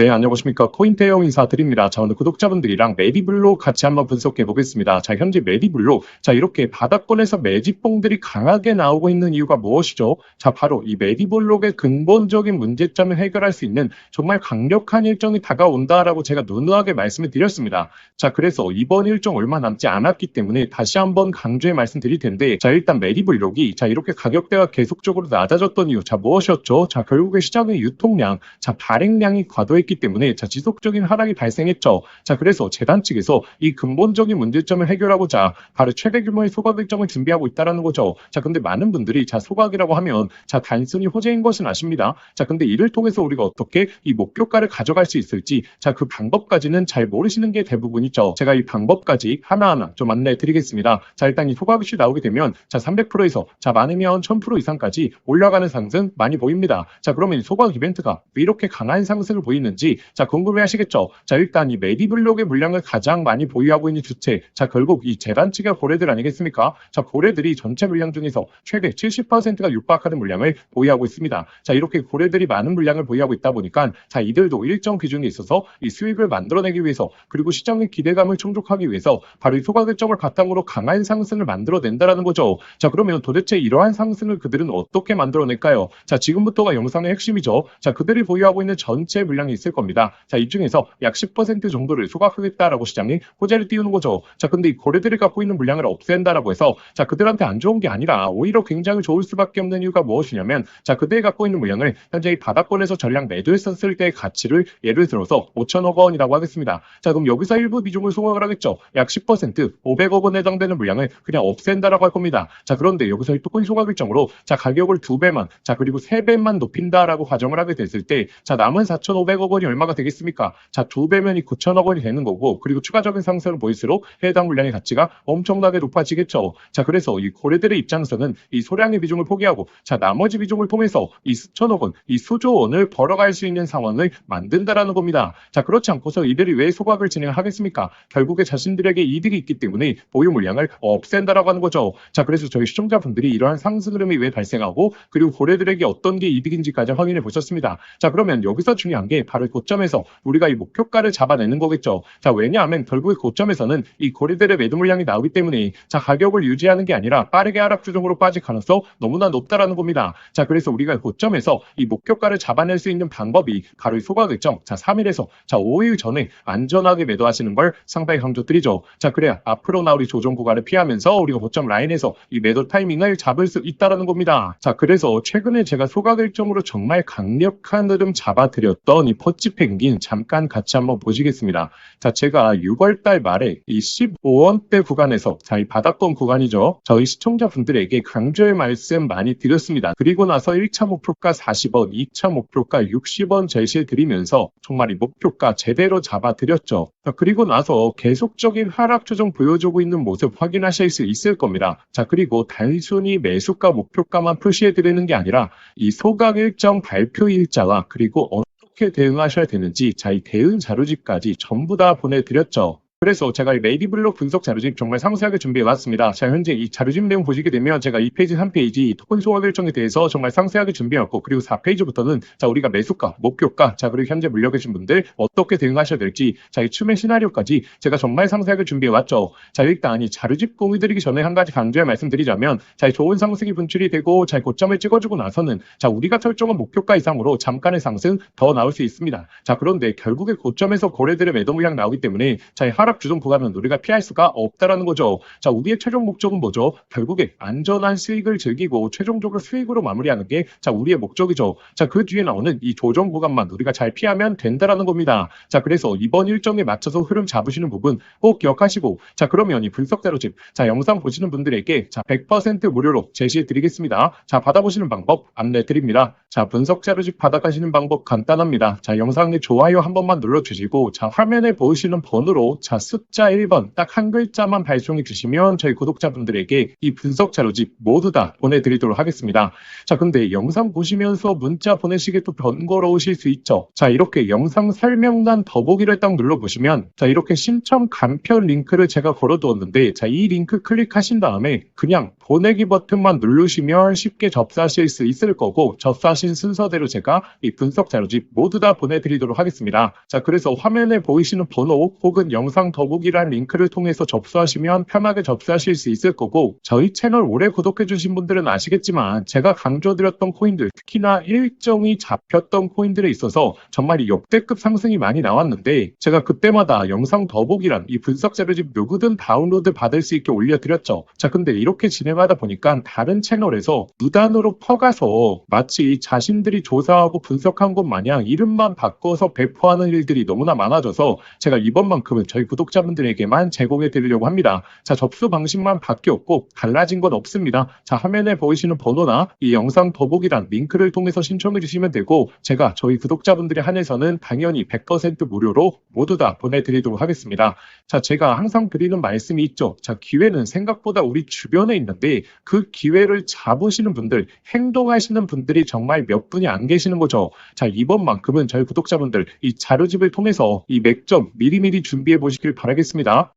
네, 안녕하십니까. 코인태영 인사드립니다. 자, 오늘 구독자분들이랑 메디블로 같이 한번 분석해 보겠습니다. 자, 현재 메디블로, 자, 이렇게 바닥권에서 매집봉들이 강하게 나오고 있는 이유가 무엇이죠? 자, 바로 이 메디블록의 근본적인 문제점을 해결할 수 있는 정말 강력한 일정이 다가온다라고 제가 누누하게 말씀을 드렸습니다. 자, 그래서 이번 일정 얼마 남지 않았기 때문에 다시 한번 강조해 말씀드릴 텐데, 자, 일단 메디블록이, 자, 이렇게 가격대가 계속적으로 낮아졌던 이유, 자, 무엇이었죠? 자, 결국에 시장의 유통량, 자, 발행량이 과도했기 때문에 자, 지속적인 하락이 발생했죠. 자, 그래서 재단 측에서 이 근본적인 문제점을 해결하고자 바로 최대 규모의 소각 일정을 준비하고 있다라는 거죠. 자, 근데 많은 분들이 자, 소각이라고 하면 자, 단순히 호재인 것은 아십니다. 자, 근데 이를 통해서 우리가 어떻게 이 목표가를 가져갈 수 있을지 자, 그 방법까지는 잘 모르시는 게 대부분이죠. 제가 이 방법까지 하나하나 좀 안내해 드리겠습니다. 자, 일단 이 소각이 나오게 되면 자, 300%에서 자, 많으면 1000% 이상까지 올라가는 상승 많이 보입니다. 자, 그러면 이 소각 이벤트가 왜 이렇게 강한 상승을 보이는지 자 궁금해 하시겠죠? 자 일단 이 메디블록의 물량을 가장 많이 보유하고 있는 주체 자 결국 이 재단 측의 고래들 아니겠습니까? 자 고래들이 전체 물량 중에서 최대 70%가 육박하는 물량을 보유하고 있습니다. 자 이렇게 고래들이 많은 물량을 보유하고 있다 보니까 자 이들도 일정 기준에 있어서 이 수익을 만들어내기 위해서 그리고 시장의 기대감을 충족하기 위해서 바로 이 소각 일정을 바탕으로 강한 상승을 만들어낸다라는 거죠. 자 그러면 도대체 이러한 상승을 그들은 어떻게 만들어낼까요? 자 지금부터가 영상의 핵심이죠. 자 그들이 보유하고 있는 전체 물량이 있을 겁니다. 자, 이 중에서 약 10% 정도를 소각하겠다라고 시장이 호재를 띄우는 거죠. 자, 근데 이 고래들이 갖고 있는 물량을 없앤다라고 해서 자, 그들한테 안 좋은 게 아니라 오히려 굉장히 좋을 수밖에 없는 이유가 무엇이냐면 자, 그들이 갖고 있는 물량을 현재 이 바닥권에서 전량 매도했었을 때의 가치를 예를 들어서 5천억 원이라고 하겠습니다. 자, 그럼 여기서 일부 비중을 소각을 하겠죠. 약 10% 500억 원에 해당되는 물량을 그냥 없앤다라고 할 겁니다. 자, 그런데 여기서 이 토큰 소각 일정으로 자, 가격을 두 배만 자, 그리고 세 배만 높인다라고 가정을 하게 됐을 때 자, 남은 4,500억 원이 얼마가 되겠습니까? 자, 두 배면이 9천억 원이 되는 거고, 그리고 추가적인 상승을 보일수록 해당 물량의 가치가 엄청나게 높아지겠죠. 자, 그래서 이 고래들의 입장에서는 이 소량의 비중을 포기하고, 자, 나머지 비중을 통해서 이 수천억 원, 이 수조 원을 벌어갈 수 있는 상황을 만든다라는 겁니다. 자, 그렇지 않고서 이들이 왜 소각을 진행하겠습니까? 결국에 자신들에게 이득이 있기 때문에 보유 물량을 없앤다라고 하는 거죠. 자, 그래서 저희 시청자분들이 이러한 상승 흐름이 왜 발생하고, 그리고 고래들에게 어떤 게 이득인지까지 확인해 보셨습니다. 자, 그러면 여기서 중요한 게 바로 고점에서 우리가 이 목표가를 잡아내는 거겠죠. 자, 왜냐하면 결국에 고점에서는 이 고리들의 매도 물량이 나오기 때문에 자, 가격을 유지하는 게 아니라 빠르게 하락 추종으로 빠질 가능성 너무나 높다라는 겁니다. 자, 그래서 우리가 고점에서 이 목표가를 잡아낼 수 있는 방법이 바로 이 소각 일정. 자, 3일에서 자, 5일 전에 안전하게 매도하시는 걸 상당히 강조드리죠. 자, 그래야 앞으로 나올 이 조정 구간을 피하면서 우리가 고점 라인에서 이 매도 타이밍을 잡을 수 있다라는 겁니다. 자, 그래서 최근에 제가 소각 일정으로 정말 강력한 흐름 잡아드렸던 이 퍼치 펭귄 잠깐 같이 한번 보시겠습니다. 자, 제가 6월달 말에 이 15원대 구간에서 자, 이 바닥권 구간이죠. 저희 시청자분들에게 강조의 말씀 많이 드렸습니다. 그리고 나서 1차 목표가 40원, 2차 목표가 60원 제시해 드리면서 정말 이 목표가 제대로 잡아 드렸죠. 자, 그리고 나서 계속적인 하락 조정 보여주고 있는 모습 확인하실 수 있을 겁니다. 자, 그리고 단순히 매수가 목표가만 표시해 드리는 게 아니라 이 소각 일정 발표 일자와 그리고 어떻게 대응하셔야 되는지 자, 이 대응 자료집까지 전부 다 보내드렸죠. 그래서 제가 이 메디블록 분석 자료집 정말 상세하게 준비해 왔습니다. 자, 현재 이 자료집 내용 보시게 되면 제가 2페이지, 3페이지 토큰 소각 일정에 대해서 정말 상세하게 준비해 왔고, 그리고 4페이지부터는 자, 우리가 매수가, 목표가, 자, 그리고 현재 물려 계신 분들 어떻게 대응하셔야 될지, 자, 이 추매 시나리오까지 제가 정말 상세하게 준비해 왔죠. 자, 일단 이 자료집 공유 드리기 전에 한 가지 강조해 말씀드리자면, 자, 이 좋은 상승이 분출이 되고, 자, 이 고점을 찍어주고 나서는, 자, 우리가 설정한 목표가 이상으로 잠깐의 상승 더 나올 수 있습니다. 자, 그런데 결국에 고점에서 거래들의 매도 물량 나오기 때문에, 자, 이 하락 주종 구간은 우리가 피할 수가 없다라는 거죠. 자, 우리의 최종 목적은 뭐죠? 결국에 안전한 수익을 즐기고 최종적으로 수익으로 마무리하는 게 자, 우리의 목적이죠. 자, 그 뒤에 나오는 이 조정 구간만 우리가 잘 피하면 된다라는 겁니다. 자, 그래서 이번 일정에 맞춰서 흐름 잡으시는 부분 꼭 기억하시고 자, 그러면 이 분석 자료 집 자, 영상 보시는 분들에게 자, 100% 무료로 제시해 드리겠습니다. 자, 받아보시는 방법 안내 드립니다. 자, 분석 자료 집 받아가시는 방법 간단합니다. 자, 영상 에 좋아요 한 번만 눌러주시고 자, 화면에 보이시는 번호로 자, 숫자 1번 딱 한 글자만 발송해 주시면 저희 구독자분들에게 이 분석 자료집 모두 다 보내드리도록 하겠습니다. 자, 근데 영상 보시면서 문자 보내시기 또 번거로우실 수 있죠. 자, 이렇게 영상 설명란 더보기를 딱 눌러보시면 자, 이렇게 신청 간편 링크를 제가 걸어두었는데 자, 이 링크 클릭하신 다음에 그냥 보내기 버튼만 누르시면 쉽게 접수하실 수 있을 거고 접수하신 순서대로 제가 이 분석 자료집 모두 다 보내드리도록 하겠습니다. 자, 그래서 화면에 보이시는 번호 혹은 영상 더보기란 링크를 통해서 접수하시면 편하게 접수하실 수 있을 거고 저희 채널 오래 구독해주신 분들은 아시겠지만 제가 강조드렸던 코인들 특히나 일정이 잡혔던 코인들에 있어서 정말 이 역대급 상승이 많이 나왔는데 제가 그때마다 영상 더보기란 이 분석 자료집 누구든 다운로드 받을 수 있게 올려드렸죠. 자, 근데 이렇게 진행하다 보니까 다른 채널에서 무단으로 퍼가서 마치 자신들이 조사하고 분석한 것 마냥 이름만 바꿔서 배포하는 일들이 너무나 많아져서 제가 이번만큼은 저희 구독 자분들에게만 제공해 드리려고 합니다. 자, 접수 방식만 바뀌었고 달라진 건 없습니다. 자, 화면에 보이시는 번호나 이 영상 더보기란 링크를 통해서 신청해 주시면 되고 제가 저희 구독자분들에 한해서는 당연히 100% 무료로 모두 다 보내드리도록 하겠습니다. 자, 제가 항상 드리는 말씀이 있죠. 자, 기회는 생각보다 우리 주변에 있는데 그 기회를 잡으시는 분들, 행동하시는 분들이 정말 몇 분이 안 계시는 거죠. 자, 이번만큼은 저희 구독자분들 이 자료집을 통해서 이 맥점 미리미리 준비해 보 시길 바라겠습니다.